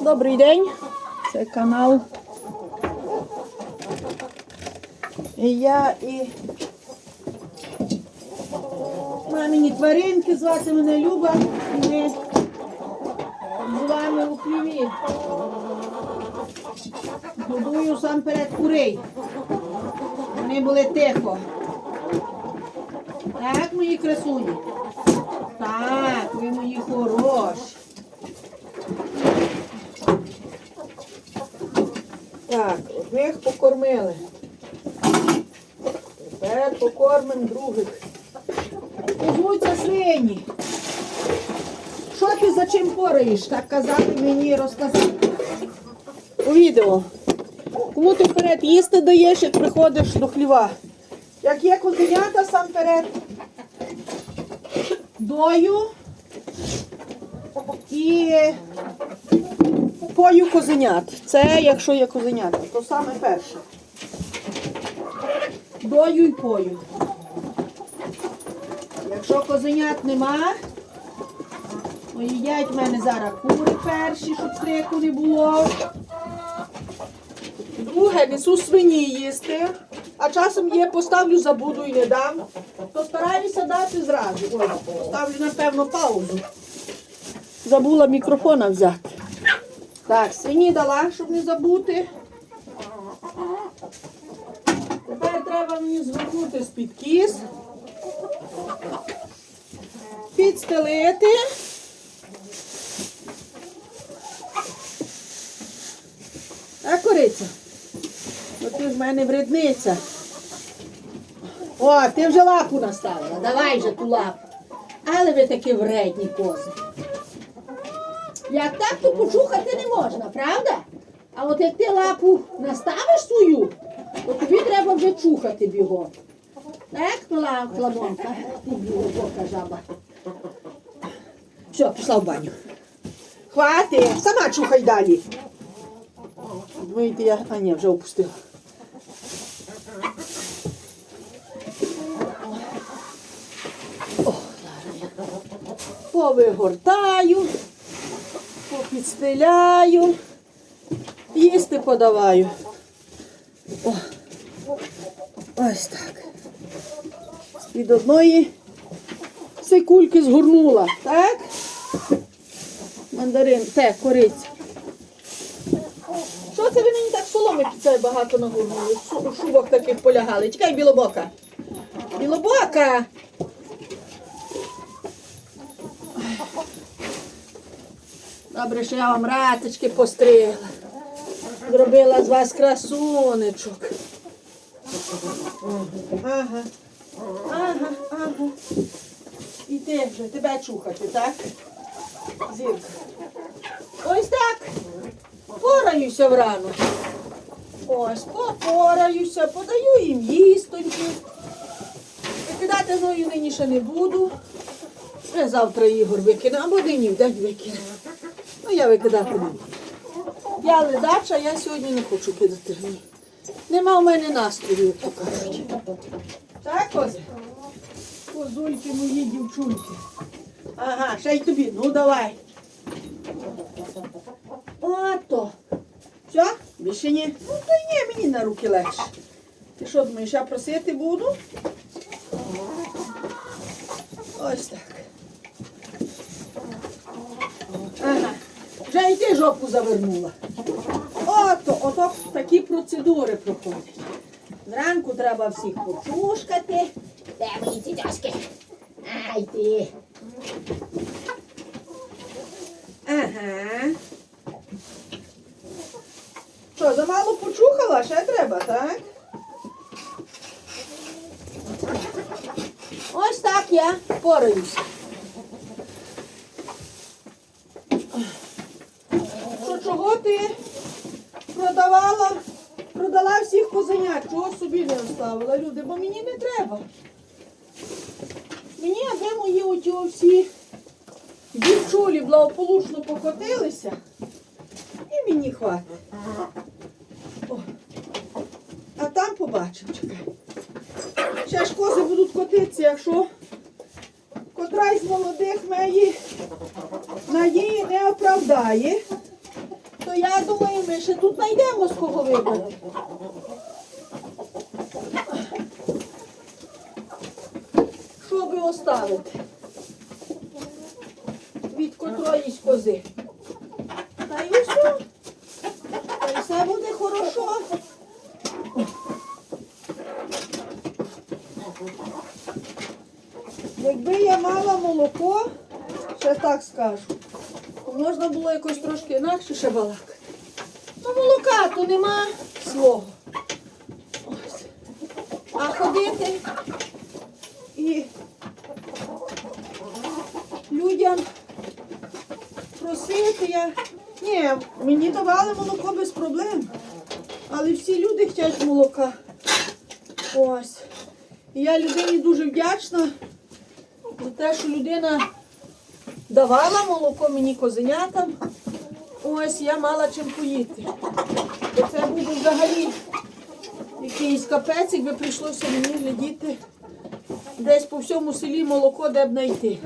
Добрий день, це канал. І я і мамині тваринки, звати мене Люба. І Ми з вами у хліві. Годую сам перед курей. Вони були тихо. Так, мої красуні. Так, ви мої хороші. Так, одних покормили. Тепер покормимо других. Озвуться свині. Що ти за чим пораєш? Так казати мені розказати. У відео. Кому ти вперед їсти даєш, як приходиш до хліва? Як є козенята сам вперед. Дою і пою козенят. Це якщо є козенята, то саме перше. Дою і пою. Якщо козенят нема, то їдять в мене зараз кури перші, щоб крику не було. Друге, несу свині їсти, а часом є, поставлю, забуду і не дам. То стараюся дати зразу. Ой, поставлю, напевно, паузу. Забула мікрофона взяти. Так, свині дала, щоб не забути. Тепер треба мені звернути з-під кіз. Підстелити. А кориця? Бо ти ж в мене вредниця. О, ти вже лапу наставила. Давай вже ту лапу. Але ви такі вредні кози. Як так, то почухати не можна, правда? А от як ти лапу наставиш свою, то тобі треба вже чухати бігом. Так, мала хламонка, ти білобока жаба. Все, пішла в баню. Хвати, сама чухай далі. Вийти я. А ні, вже опустила. Повигортаю, попідстеляю, їсти подаваю. О, ось так. З-під одної секульки згорнула, так? Мандарин, те, кориця. Що це ви мені так соломи під це багато нагорнули? У шубах таких полягали. Чекай, білобока. Білобока! Добре, що я вам раточки постригла. Зробила з вас красунечок. Ага. Ага, ага. І ти вже, тебе чухати, так? Зірка. Ось так. Пораюся врано. Ось, попораюся, подаю їм їстоньки. Викидати зною нині ще не буду. Вже завтра Ігор викине, або нині в день викине. Ну я викидати не буду. Я ледача, я сьогодні не хочу кидати гній. Нема в мене настрою, як то кажуть. Так, кози? Козульки мої дівчунки. Ага, ще й тобі. Ну давай. Ото. Все? Більше ні. Ну то й ні, мені на руки легше. Ти що думаєш, я просити буду? Ось так. Ага. Вже й ти жопу завернула. Ото, ото такі процедури проходять. Зранку треба всіх почушкати. Де мої ці дошки? Ай ти. Ага. Що, замало почухала? Ще треба, так? Ось так я пораюся. Що чого ти продавала, продала всіх козенят, чого собі не оставила, люди, бо мені не треба. Мені аби мої оті всі дівчулі благополучно покотилися, і мені хватить. А там побачимо, чекай. Ще ж кози будуть котитися, якщо котра із молодих мої надії не оправдає. Я думаю, ми ще тут знайдемо з кого вибрати. Що би оставити? Від котроїсь кози. Та й усе. Та й все буде хорошо. Якби я мала молоко, ще так скажу, можна було якось трошки інакше ще балакати. Ну, нема свого. А ходити і людям просити я. Ні, мені давали молоко без проблем. Але всі люди хочуть молока. Ось. І я людині дуже вдячна за те, що людина давала молоко мені козенятам. Ось я мала чим поїти. Бо це був взагалі якийсь капець, якби прийшлося мені глядіти десь по всьому селі молоко, де б знайти.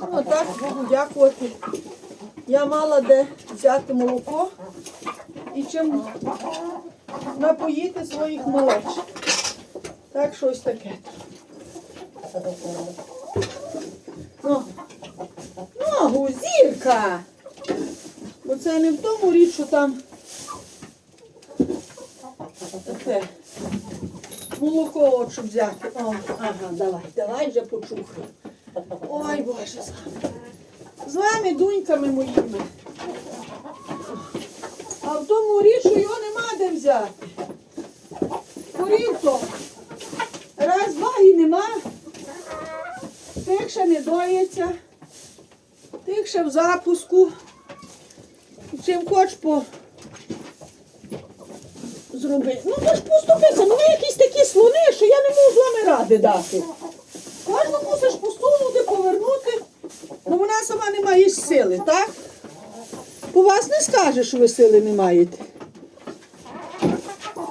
Ну, так, Богу дякувати. Я мала де взяти молоко і чим напоїти своїх малеч. Так, щось таке. Ну, ногу, зірка. Бо це не в тому річ, що там таке молоко щоб взяти. О, ага, давай, давай вже почухай. Ой, Боже, з вами. З вами дуньками моїми. А в тому річ, що його нема де взяти. Корів то. Раз ваги нема. Тих не доїться. Тих ще в запуску. Чим хоч по зробити. Ну то ж поступиться, ну ви якісь такі слони, що я не можу з вами ради дати. Кожну мусиш посунути, повернути, бо вона сама не має сили, так? По вас не скаже, що ви сили не маєте.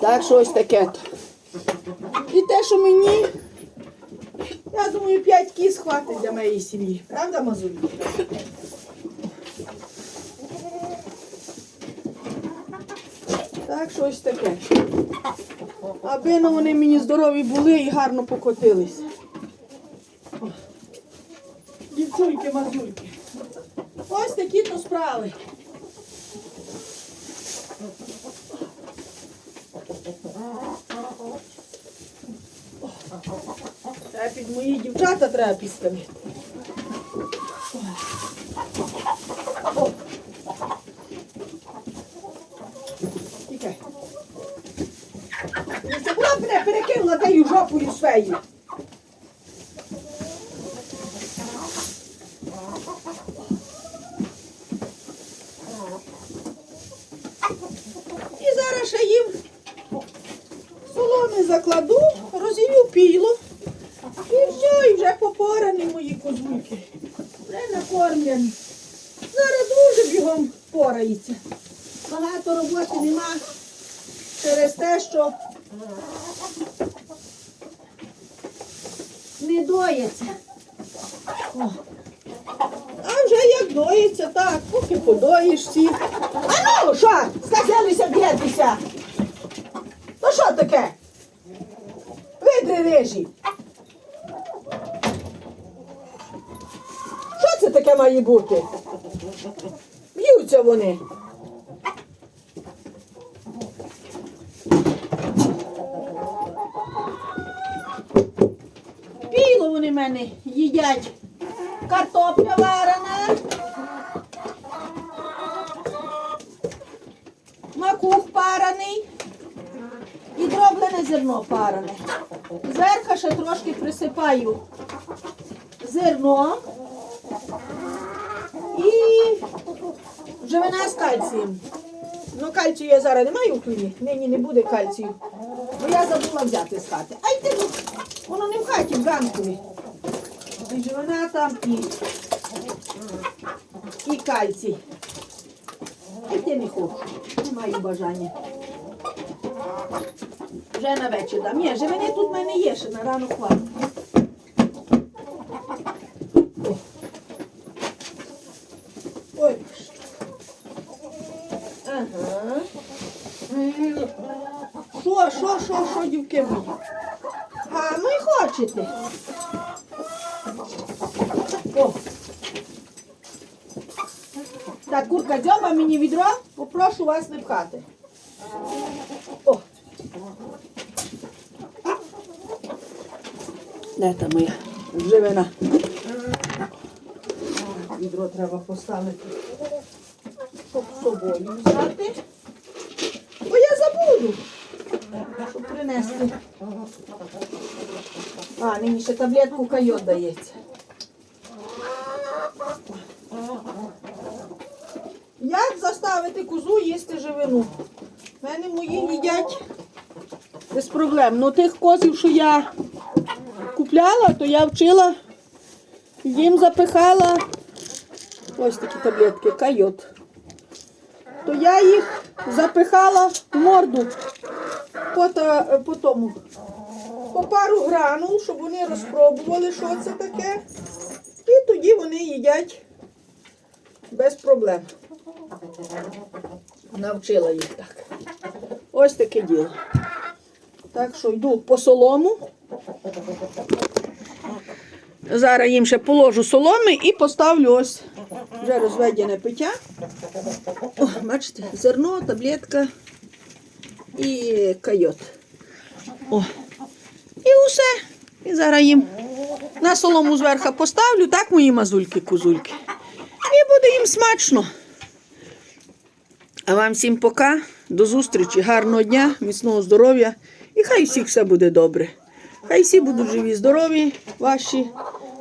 Так, щось таке. то. І те, що мені, я думаю, 5 кіз хватить для моєї сім'ї. Правда, Мазулі? Так, щось таке. Аби ну, вони мені здорові були і гарно покотились. Дівчульки, мазульки. Ось такі то справи. Треба під мої дівчата треба підставити. Тікай. Не забула мене перекинула таю жопою свою. І зараз ще їм соломи закладу, розілю піло. І вже попорані мої козульки. Вже накормлені. Зараз дуже бігом порається. Багато роботи нема через те, що не доїться. О. А вже як доїться, так, поки подоїш всі. А ну, що? Сказалися б'єтеся. Ну що таке? Видри рижі. Що це таке має бути? Б'ються вони. Піло вони мене їдять. Картопля варена. Макух парений. І дроблене зерно парене. Зверху ще трошки присипаю зерно. І живина з кальцієм. Ну, кальцію я зараз не маю в хлібі. Нині не буде кальцію. Бо я забула взяти з хати. Ай ти, ну, воно не в хаті, в ганкові. І живина там і, і кальцій. І ти не хочу. Не маю бажання. Вже на вечір дам. Ні, живини тут в мене є, ще на ранок хватить. Ой. Ой, Ага. Що, що, що, мої? А, ну і хочете. О. Так, курка, дзьоба мені відро, попрошу вас не пхати. О. Де та моя живина? Відро треба поставити, щоб собою взяти. Бо я забуду, принести. А, мені ще таблетку кайот дається. Як заставити козу їсти живину? У мене мої їдять без проблем. Ну тих козів, що я купляла, то я вчила, їм запихала ось такі таблетки, кайот. То я їх запихала в морду по, та, по тому. По пару гранул, щоб вони розпробували, що це таке. І тоді вони їдять без проблем. Навчила їх так. Ось таке діло. Так що йду по солому. Зараз їм ще положу соломи і поставлю ось вже розведене пиття. О, бачите, зерно, таблетка і кайот. О. І усе. І зараз їм на солому зверху поставлю, так мої мазульки, кузульки. І буде їм смачно. А вам всім пока. До зустрічі, гарного дня, міцного здоров'я. І хай всіх все буде добре. Хай всі будуть живі, здорові, ваші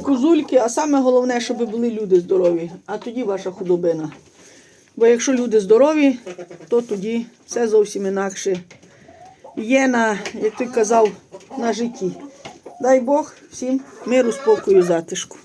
козульки, а саме головне, щоб були люди здорові, а тоді ваша худобина. Бо якщо люди здорові, то тоді все зовсім інакше є на, як ти казав, на житті. Дай Бог всім миру, спокою, затишку.